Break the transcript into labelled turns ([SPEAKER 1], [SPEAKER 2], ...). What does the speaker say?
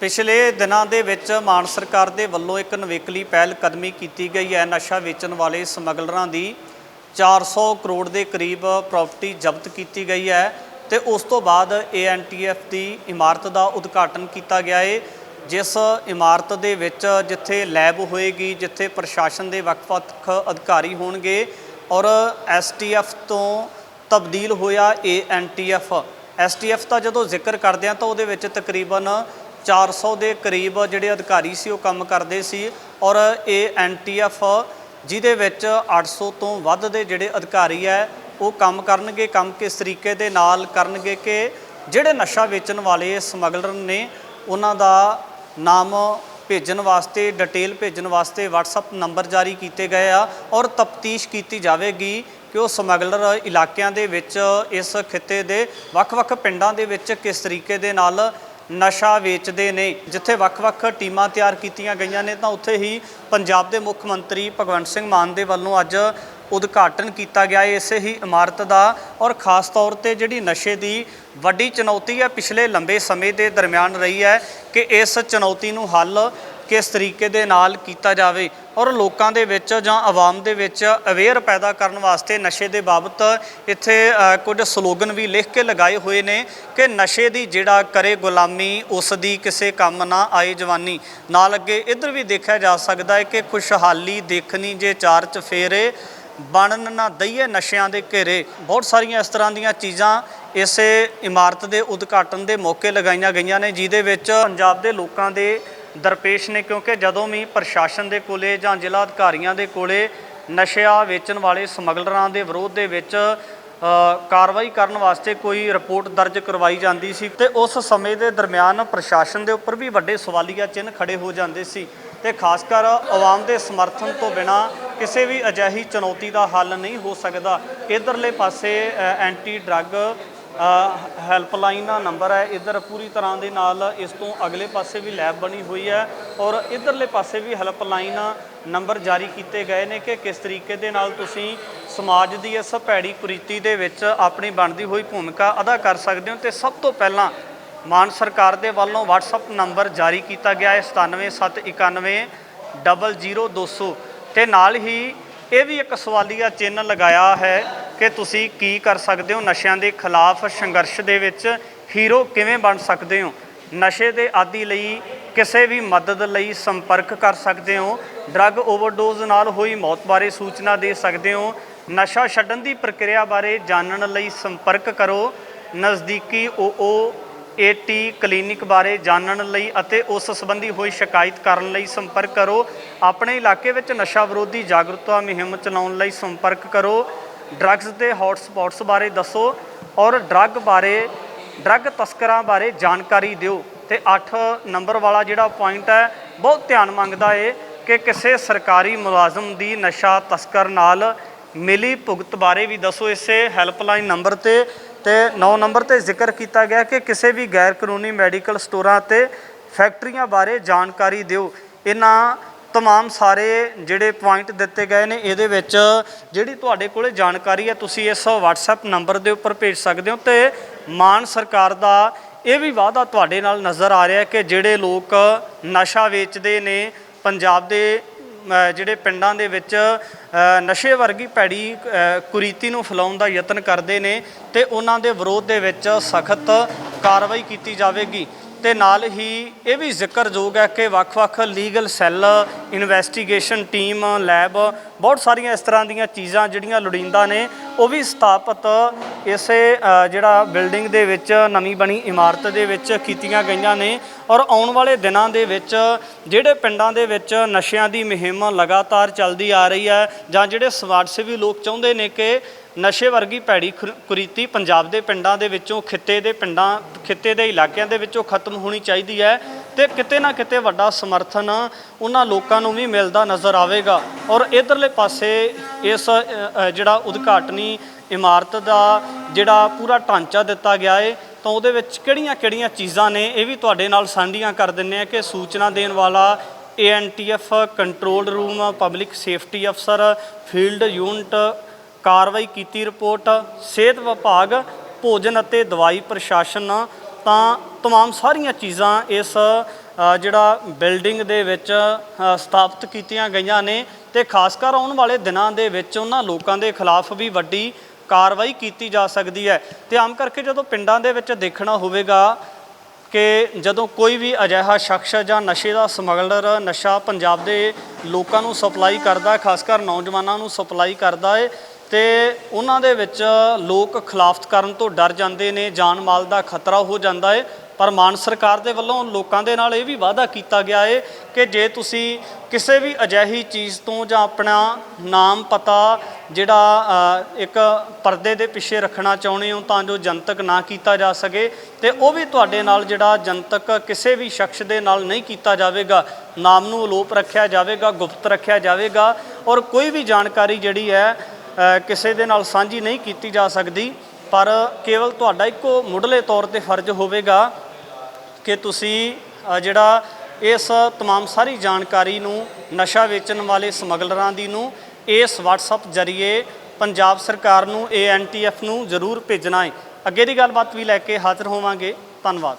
[SPEAKER 1] ਪਿਛਲੇ ਦਿਨਾਂ ਦੇ ਵਿੱਚ ਮਾਨ ਸਰਕਾਰ ਦੇ ਵੱਲੋਂ ਇੱਕ ਨਵੇਕਲੀ ਪਹਿਲ ਕਦਮੀ ਕੀਤੀ ਗਈ ਹੈ। ਨਸ਼ਾ ਵੇਚਣ ਵਾਲੇ ਸਮਗਲਰਾਂ ਦੀ 400 ਕਰੋੜ ਦੇ ਕਰੀਬ ਪ੍ਰਾਪਰਟੀ ਜ਼ਬਤ ਕੀਤੀ ਗਈ ਹੈ ਤੇ ਉਸ ਤੋਂ ਬਾਅਦ ਏਐਨਟੀਐਫ ਦੀ ਇਮਾਰਤ ਦਾ ਉਦਘਾਟਨ ਕੀਤਾ ਗਿਆ ਹੈ ਜਿਸ ਇਮਾਰਤ ਦੇ ਵਿੱਚ ਜਿੱਥੇ ਲੈਬ ਹੋਏਗੀ, ਜਿੱਥੇ ਪ੍ਰਸ਼ਾਸਨ ਦੇ ਵੱਖ-ਵੱਖ ਅਧਿਕਾਰੀ ਹੋਣਗੇ ਔਰ ਐਸਟੀਐਫ ਤੋਂ ਤਬਦੀਲ ਹੋਇਆ ਏਐਨਟੀਐਫ ਐਸਟੀਐਫ ਦਾ ਜਦੋਂ ਜ਼ਿਕਰ ਕਰਦੇ ਆ ਤਾਂ ਉਹਦੇ ਵਿੱਚ ਤਕਰੀਬਨ 400 ਦੇ ਕਰੀਬ ਜਿਹੜੇ ਅਧਿਕਾਰੀ ਸੀ, ਉਹ ਕੰਮ ਕਰਦੇ ਸੀ ਔਰ ਇਹ ਐਨਟੀਐਫ ਜਿਹਦੇ ਵਿੱਚ 800 ਤੋਂ ਵੱਧ ਦੇ ਜਿਹੜੇ ਅਧਿਕਾਰੀ ਹੈ, ਉਹ ਕੰਮ ਕਰਨਗੇ, ਕੰਮ ਕਿਸ ਤਰੀਕੇ ਦੇ ਨਾਲ ਕਰਨਗੇ ਕਿ ਜਿਹੜੇ ਨਸ਼ਾ ਵੇਚਣ ਵਾਲੇ ਸਮਗਲਰ ਨੇ, ਉਹਨਾਂ ਦਾ ਨਾਮ ਭੇਜਣ ਵਾਸਤੇ ਡਿਟੇਲ ਭੇਜਣ ਵਾਸਤੇ WhatsApp ਨੰਬਰ ਜਾਰੀ ਕੀਤੇ ਗਏ ਆ ਔਰ ਤਫਤੀਸ਼ ਕੀਤੀ ਜਾਵੇਗੀ ਕਿ ਉਹ ਸਮਗਲਰ ਇਲਾਕਿਆਂ ਦੇ ਵਿੱਚ, ਇਸ ਖਿੱਤੇ ਦੇ ਵੱਖ-ਵੱਖ ਪਿੰਡਾਂ ਦੇ ਵਿੱਚ ਕਿਸ ਤਰੀਕੇ ਦੇ ਨਾਲ ਨਸ਼ਾ ਵੇਚਦੇ ਨੇ। ਜਿੱਥੇ ਵੱਖ-ਵੱਖ ਟੀਮਾਂ ਤਿਆਰ ਕੀਤੀਆਂ ਗਈਆਂ ਨੇ, ਤਾਂ ਉੱਥੇ ਹੀ ਪੰਜਾਬ ਦੇ ਮੁੱਖ ਮੰਤਰੀ ਭਗਵੰਤ ਸਿੰਘ ਮਾਨ ਦੇ ਵੱਲੋਂ ਅੱਜ ਉਦਘਾਟਨ ਕੀਤਾ ਗਿਆ। ਹੈ ਇਸੇ ਹੀ ਇਮਾਰਤ ਦਾ ਔਰ ਖਾਸ ਤੌਰ ਤੇ ਜਿਹੜੀ ਨਸ਼ੇ ਦੀ ਵੱਡੀ ਚੁਣੌਤੀ ਹੈ, ਪਿਛਲੇ ਲੰਬੇ ਸਮੇਂ ਦੇ ਦਰਮਿਆਨ ਰਹੀ ਹੈ ਕਿ ਇਸ ਚੁਣੌਤੀ ਨੂੰ ਹੱਲ ਕਿਸ ਤਰੀਕੇ ਦੇ ਨਾਲ ਕੀਤਾ ਜਾਵੇ ਔਰ ਲੋਕਾਂ ਦੇ ਵਿੱਚ ਜਾਂ ਆਵਾਮ ਦੇ ਵਿੱਚ ਅਵੇਅਰ ਪੈਦਾ ਕਰਨ ਵਾਸਤੇ ਨਸ਼ੇ ਦੇ ਬਾਬਤ ਇੱਥੇ ਕੁਝ ਸਲੋਗਨ ਵੀ ਲਿਖ ਕੇ ਲਗਾਏ ਹੋਏ ਨੇ ਕਿ ਨਸ਼ੇ ਦੀ ਜਿਹੜਾ ਕਰੇ ਗੁਲਾਮੀ, ਉਸ ਦੀ ਕਿਸੇ ਕੰਮ ਨਾ ਆਏ ਜਵਾਨੀ। ਨਾਲ ਅੱਗੇ ਇੱਧਰ ਵੀ ਦੇਖਿਆ ਜਾ ਸਕਦਾ ਹੈ ਕਿ ਖੁਸ਼ਹਾਲੀ ਦੇਖਣੀ ਜੇ ਚਾਰ ਚ ਫੇਰੇ ਬਣਨ ਨਾ ਦਈਏ ਨਸ਼ਿਆਂ ਦੇ ਘੇਰੇ। ਬਹੁਤ ਸਾਰੀਆਂ ਇਸ ਤਰ੍ਹਾਂ ਦੀਆਂ ਚੀਜ਼ਾਂ ਇਸੇ ਇਮਾਰਤ ਦੇ ਉਦਘਾਟਨ ਦੇ ਮੌਕੇ ਲਗਾਈਆਂ ਗਈਆਂ ਨੇ, ਜਿਹਦੇ ਵਿੱਚ ਪੰਜਾਬ ਦੇ ਲੋਕਾਂ ਦੇ ਦਰਪੇਸ਼ ਨੇ ਕਿਉਂਕਿ ਜਦੋਂ ਵੀ ਪ੍ਰਸ਼ਾਸਨ ਦੇ ਕੋਲੇ ਜਾਂ ਜ਼ਿਲ੍ਹਾ ਅਧਿਕਾਰੀਆਂ ਦੇ ਕੋਲੇ ਨਸ਼ਾ ਵੇਚਣ ਵਾਲੇ ਸਮਗਲਰਾਂ ਦੇ ਵਿਰੋਧ ਦੇ ਵਿੱਚ ਕਾਰਵਾਈ ਕਰਨ ਵਾਸਤੇ ਕੋਈ ਰਿਪੋਰਟ ਦਰਜ ਕਰਵਾਈ ਜਾਂਦੀ ਸੀ ਤੇ ਉਸ ਸਮੇਂ ਦੇ ਦਰਮਿਆਨ ਪ੍ਰਸ਼ਾਸਨ ਦੇ ਉੱਪਰ ਵੀ ਵੱਡੇ ਸਵਾਲੀਆ ਚਿੰਨ੍ਹ ਖੜੇ ਹੋ ਜਾਂਦੇ ਸੀ ਤੇ ਖਾਸ ਕਰ ਆਵਾਮ ਦੇ ਸਮਰਥਨ ਤੋਂ ਬਿਨਾ ਕਿਸੇ ਵੀ ਅਜਿਹੀ ਚੁਣੌਤੀ ਦਾ ਹੱਲ ਨਹੀਂ ਹੋ ਸਕਦਾ। ਇਧਰਲੇ ਪਾਸੇ ਐਂਟੀ ਡਰੱਗ ਹੈਲਪਲਾਈਨ ਦਾ ਨੰਬਰ ਹੈ। ਇਧਰ ਪੂਰੀ ਤਰ੍ਹਾਂ ਦੇ ਨਾਲ ਇਸ ਤੋਂ ਅਗਲੇ ਪਾਸੇ ਵੀ ਲੈਬ ਬਣੀ ਹੋਈ ਹੈ ਔਰ ਇਧਰਲੇ ਪਾਸੇ ਵੀ ਹੈਲਪਲਾਈਨ ਨੰਬਰ ਜਾਰੀ ਕੀਤੇ ਗਏ ਨੇ ਕਿ ਕਿਸ ਤਰੀਕੇ ਦੇ ਨਾਲ ਤੁਸੀਂ ਸਮਾਜ ਦੀ ਇਸ ਭੈੜੀ ਕੁਰੀਤੀ ਦੇ ਵਿੱਚ ਆਪਣੀ ਬਣਦੀ ਹੋਈ ਭੂਮਿਕਾ ਅਦਾ ਕਰ ਸਕਦੇ ਹੋ ਤੇ ਸਭ ਤੋਂ ਪਹਿਲਾਂ ਮਾਨ ਸਰਕਾਰ ਦੇ ਵੱਲੋਂ WhatsApp ਨੰਬਰ ਜਾਰੀ ਕੀਤਾ ਗਿਆ ਹੈ 97791 00200 ਤੇ ਨਾਲ ਹੀ ਇਹ ਵੀ ਇੱਕ ਸਵਾਲੀਆ ਚਿੰਨ੍ਹ ਲਗਾਇਆ ਹੈ ਕਿ ਤੁਸੀਂ ਕੀ ਕਰ ਸਕਦੇ ਹੋ? ਨਸ਼ਿਆਂ ਦੇ ਖਿਲਾਫ ਸੰਘਰਸ਼ ਦੇ ਵਿੱਚ ਹੀਰੋ ਕਿਵੇਂ ਬਣ ਸਕਦੇ ਹੋ? ਨਸ਼ੇ ਦੇ ਆਦੀ ਲਈ ਕਿਸੇ ਵੀ ਮਦਦ ਲਈ ਸੰਪਰਕ ਕਰ ਸਕਦੇ ਹੋ? ਡਰੱਗ ਓਵਰਡੋਜ਼ ਨਾਲ ਹੋਈ ਮੌਤ ਬਾਰੇ ਸੂਚਨਾ ਦੇ ਸਕਦੇ ਹੋ? ਨਸ਼ਾ ਛੱਡਣ ਦੀ ਪ੍ਰਕਿਰਿਆ ਬਾਰੇ ਜਾਣਨ ਲਈ ਸੰਪਰਕ ਕਰੋ। ਨਜ਼ਦੀਕੀ ਓਓ ਏਟੀ ਕਲੀਨਿਕ ਬਾਰੇ ਜਾਣਨ ਲਈ ਅਤੇ ਉਸ ਸੰਬੰਧੀ ਹੋਈ ਸ਼ਿਕਾਇਤ ਕਰਨ ਲਈ ਸੰਪਰਕ ਕਰੋ। ਆਪਣੇ ਇਲਾਕੇ ਵਿੱਚ ਨਸ਼ਾ ਵਿਰੋਧੀ ਜਾਗਰੂਕਤਾ ਮੁਹਿੰਮ ਚਲਾਉਣ ਲਈ ਸੰਪਰਕ ਕਰੋ। ਡਰੱਗਸ ਦੇ ਹੌਟ ਸਪੌਟਸ ਬਾਰੇ ਦੱਸੋ ਔਰ ਡਰੱਗ ਬਾਰੇ ਡਰੱਗ ਤਸਕਰਾਂ ਬਾਰੇ ਜਾਣਕਾਰੀ ਦਿਓ। ਤੇ 8 ਨੰਬਰ ਵਾਲਾ ਜਿਹੜਾ ਪੁਆਇੰਟ ਹੈ, ਬਹੁਤ ਧਿਆਨ ਮੰਗਦਾ ਏ ਕਿ ਕਿਸੇ ਸਰਕਾਰੀ ਮੁਲਾਜ਼ਮ ਦੀ ਨਸ਼ਾ ਤਸਕਰ ਨਾਲ ਮਿਲੀ ਭੁਗਤ ਬਾਰੇ ਵੀ ਦੱਸੋ। ਇਸੇ ਹੈਲਪਲਾਈਨ ਨੰਬਰ ਤੇ ਤੇ 9 ਨੰਬਰ ਤੇ ਜ਼ਿਕਰ ਕੀਤਾ ਗਿਆ ਕਿ ਕਿਸੇ ਵੀ ਗੈਰ ਕਾਨੂੰਨੀ ਮੈਡੀਕਲ ਸਟੋਰਾਂ ਤੇ ਫੈਕਟਰੀਆਂ ਬਾਰੇ ਜਾਣਕਾਰੀ ਦਿਓ। ਇਹਨਾਂ ਤਮਾਮ ਸਾਰੇ ਜਿਹੜੇ ਪੁਆਇੰਟ ਦਿੱਤੇ ਗਏ ਨੇ ਇਹਦੇ ਵਿੱਚ ਜਿਹੜੀ ਤੁਹਾਡੇ ਕੋਲੇ ਜਾਣਕਾਰੀ ਹੈ ਤੁਸੀਂ ਇਸ WhatsApp ਨੰਬਰ ਦੇ ਉੱਪਰ ਭੇਜ ਸਕਦੇ ਹੋ ਤੇ ਮਾਨ ਸਰਕਾਰ ਦਾ ਇਹ ਵੀ ਵਾਅਦਾ ਤੁਹਾਡੇ ਨਾਲ ਨਜ਼ਰ ਆ ਰਿਹਾ ਕਿ ਜਿਹੜੇ ਲੋਕ ਨਸ਼ਾ ਵੇਚਦੇ ਨੇ ਪੰਜਾਬ ਦੇ ਜਿਹੜੇ ਪਿੰਡਾਂ ਦੇ ਵਿੱਚ ਨਸ਼ੇ ਵਰਗੀ ਭੈੜੀ ਕੁਰੀਤੀ ਨੂੰ ਫੈਲਾਉਣ ਦਾ ਯਤਨ ਕਰਦੇ ਨੇ ਤੇ ਉਹਨਾਂ ਦੇ ਵਿਰੋਧ ਦੇ ਵਿੱਚ ਸਖਤ ਕਾਰਵਾਈ ਕੀਤੀ ਜਾਵੇਗੀ ਤੇ ਨਾਲ ਹੀ ਇਹ ਵੀ ਜ਼ਿਕਰਯੋਗ ਹੈ ਕਿ ਵੱਖ-ਵੱਖ legal cell, investigation team, lab ਬਹੁਤ ਸਾਰੀਆਂ ਇਸ ਤਰ੍ਹਾਂ ਦੀਆਂ ਚੀਜ਼ਾਂ ਜਿਹੜੀਆਂ ਲੋੜੀਂਦਾ ਨੇ, ਉਹ ਵੀ ਸਥਾਪਿਤ ਇਸੇ ਜਿਹੜਾ ਬਿਲਡਿੰਗ ਦੇ ਵਿੱਚ ਨਵੀਂ ਬਣੀ ਇਮਾਰਤ ਦੇ ਵਿੱਚ ਕੀਤੀਆਂ ਗਈਆਂ ਨੇ ਔਰ ਆਉਣ ਵਾਲੇ ਦਿਨਾਂ ਦੇ ਵਿੱਚ ਜਿਹੜੇ ਪਿੰਡਾਂ ਦੇ ਵਿੱਚ ਨਸ਼ਿਆਂ ਦੀ ਮੁਹਿੰਮ ਲਗਾਤਾਰ ਚੱਲਦੀ ਆ ਰਹੀ ਹੈ ਜਾਂ ਜਿਹੜੇ ਸਮਾਜ ਸੇਵੀ ਲੋਕ ਚਾਹੁੰਦੇ ਨੇ ਕਿ ਨਸ਼ੇ ਵਰਗੀ ਭੈੜੀ ਖੁਰ- ਕੁਰੀਤੀ ਪੰਜਾਬ ਦੇ ਪਿੰਡਾਂ ਦੇ ਵਿੱਚੋਂ, ਖਿੱਤੇ ਦੇ ਪਿੰਡਾਂ, ਖਿੱਤੇ ਦੇ ਇਲਾਕਿਆਂ ਦੇ ਵਿੱਚੋਂ ਖਤਮ ਹੋਣੀ ਚਾਹੀਦੀ ਹੈ ਤੇ ਕਿਤੇ ਨਾ ਕਿਤੇ ਵੱਡਾ ਸਮਰਥਨ ਉਹਨਾਂ ਲੋਕਾਂ ਨੂੰ ਵੀ ਮਿਲਦਾ ਨਜ਼ਰ ਆਵੇਗਾ। ਔਰ ਇਧਰਲੇ ਪਾਸੇ ਇਸ ਜਿਹੜਾ ਉਦਘਾਟਨੀ ਇਮਾਰਤ ਦਾ ਜਿਹੜਾ ਪੂਰਾ ਢਾਂਚਾ ਦਿੱਤਾ ਗਿਆ ਹੈ ਤਾਂ ਉਹਦੇ ਵਿੱਚ ਕਿਹੜੀਆਂ-ਕਿਹੜੀਆਂ ਚੀਜ਼ਾਂ ਨੇ, ਇਹ ਵੀ ਤੁਹਾਡੇ ਨਾਲ ਸਾਂਝੀਆਂ ਕਰ ਦਿੰਨੇ ਆ ਕਿ ਸੂਚਨਾ ਦੇਣ ਵਾਲਾ ANTF control room, public safety ਅਫਸਰ, ਫੀਲਡ ਯੂਨਿਟ ਕਾਰਵਾਈ ਕੀਤੀ ਰਿਪੋਰਟ ਸਿਹਤ ਵਿਭਾਗ ਭੋਜਨ ਅਤੇ ਦਵਾਈ ਪ੍ਰਸ਼ਾਸਨ ਤਾਂ तमाम ਸਾਰੀਆਂ ਚੀਜ਼ਾਂ ਇਸ ਅ, ਜਿਹੜਾ ਬਿਲਡਿੰਗ ਦੇ ਵਿੱਚ ਅ, ਸਥਾਪਿਤ ਕੀਤੀਆਂ ਗਈਆਂ ਨੇ ਤੇ ਖਾਸ ਕਰ ਆਉਣ ਵਾਲੇ ਦਿਨਾਂ ਦੇ ਵਿੱਚ ਉਹਨਾਂ ਲੋਕਾਂ ਦੇ ਖਿਲਾਫ ਵੀ ਵੱਡੀ ਕਾਰਵਾਈ ਕੀਤੀ ਜਾ ਸਕਦੀ ਹੈ ਤੇ ਆਮ ਕਰਕੇ ਜਦੋਂ ਪਿੰਡਾਂ ਦੇ ਵਿੱਚ ਦੇਖਣਾ ਹੋਵੇਗਾ ਕਿ ਜਦੋਂ ਕੋਈ ਵੀ ਅਜਿਹਾ ਸ਼ਖਸ ਜਾਂ ਨਸ਼ੇ ਦਾ ਸਮਗਲਰ ਨਸ਼ਾ ਪੰਜਾਬ ਦੇ ਲੋਕਾਂ ਨੂੰ ਸਪਲਾਈ ਕਰਦਾ ਹੈ ਖਾਸ ਕਰ ਨੌਜਵਾਨਾਂ ਨੂੰ ਸਪਲਾਈ ਕਰਦਾ ਹੈ ਤੇ ਉਹਨਾਂ ਦੇ ਵਿੱਚ ਲੋਕ ਖਿਲਾਫਤ ਕਰਨ ਤੋਂ ਡਰ ਜਾਂਦੇ ਨੇ, ਜਾਨ ਮਾਲ ਦਾ ਖਤਰਾ ਹੋ ਜਾਂਦਾ ਹੈ ਪਰ ਮਾਨ ਸਰਕਾਰ ਦੇ ਵੱਲੋਂ ਲੋਕਾਂ ਦੇ ਨਾਲ ਇਹ ਵੀ ਵਾਅਦਾ ਕੀਤਾ ਗਿਆ ਹੈ ਕਿ ਜੇ ਤੁਸੀਂ ਕਿਸੇ ਵੀ ਅਜਿਹੀ ਚੀਜ਼ ਤੋਂ ਜਾਂ ਆਪਣਾ ਨਾਮ ਪਤਾ ਜਿਹੜਾ ਇੱਕ ਪਰਦੇ ਦੇ ਪਿੱਛੇ ਰੱਖਣਾ ਚਾਹੁੰਦੇ ਹੋ ਤਾਂ ਜੋ ਜਨਤਕ ਨਾ ਕੀਤਾ ਜਾ ਸਕੇ ਤੇ ਉਹ ਵੀ ਤੁਹਾਡੇ ਨਾਲ ਜਿਹੜਾ ਜਨਤਕ ਕਿਸੇ ਵੀ ਸ਼ਖਸ ਦੇ ਨਾਲ ਨਹੀਂ ਕੀਤਾ ਜਾਵੇਗਾ। ਨਾਮ ਨੂੰ ਅਲੋਪ ਰੱਖਿਆ ਜਾਵੇਗਾ, ਗੁਪਤ ਰੱਖਿਆ ਜਾਵੇਗਾ ਔਰ ਕੋਈ ਵੀ ਜਾਣਕਾਰੀ ਜਿਹੜੀ ਹੈ ਕਿਸੇ ਦੇ ਨਾਲ ਸਾਂਝੀ ਨਹੀਂ ਕੀਤੀ ਜਾ ਸਕਦੀ ਪਰ ਕੇਵਲ ਤੁਹਾਡਾ ਇੱਕੋ ਮੁੱਢਲੇ ਤੌਰ ਤੇ ਫਰਜ਼ ਹੋਵੇਗਾ ਕਿ ਤੁਸੀਂ ਅ, ਜਿਹੜਾ ਇਸ तमाम ਸਾਰੀ ਜਾਣਕਾਰੀ ਨੂੰ ਨਸ਼ਾ ਵੇਚਣ ਵਾਲੇ ਸਮਗਲਰਾਂ ਦੀ ਨੂੰ ਇਸ WhatsApp ਜਰੀਏ ਪੰਜਾਬ ਸਰਕਾਰ ਨੂੰ ANTF ਨੂੰ ਜ਼ਰੂਰ ਭੇਜਣਾ ਹੈ ਅੱਗੇ ਦੀ ਗੱਲਬਾਤ ਵੀ ਲੈ ਕੇ ਹਾਜ਼ਰ ਹੋਵਾਂਗੇ ਧੰਨਵਾਦ